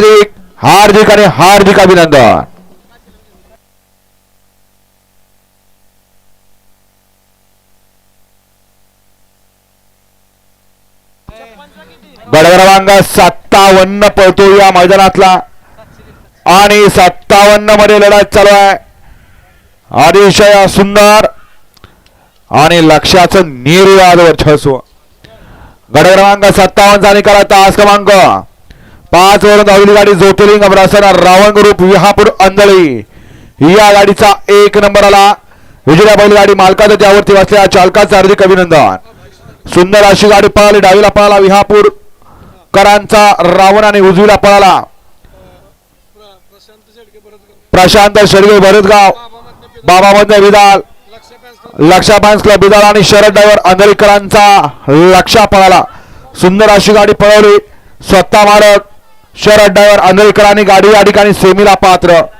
हार्दिक हार्दिक आणि हार्दिक अभिनंदन. गड सत्तावन्न पळतो या मैदानातला. आणि सत्तावन्नमध्ये लढत चालू आहे. अतिशय सुंदर आणि लक्षाचं निर्वाद वर्चस्व. गड क्रमांक सत्तावन्नचा निकाल तास क्रमांक. पाच वरून धावली गाडी ज्योतिर्लिंग प्रसन्न रावण ग्रुप विहापूर अंधळी. या गाडीचा एक नंबर आला. विजया बैलगाडी मालकाचं त्यावरती बसलेल्या चालकाचं हार्दिक अभिनंदन. सुंदर अशी गाडी पळाली डावीला पळाला विहापूर. करांचा रावण आणि उजवीला पळाला. प्रशांत शेडगे भरतगाव. बाबा मधने विदाल लक्षा फॅन्स क्लब विदाल आणि शरद डायवर अंधळीकरांचा लक्षा पळाला. सुंदर अशी गाडी पळवली. स्वतः मालक शहर अड्ड्यावर अंधळीकरांनी गाडी या ठिकाणी सेमीला पात्र.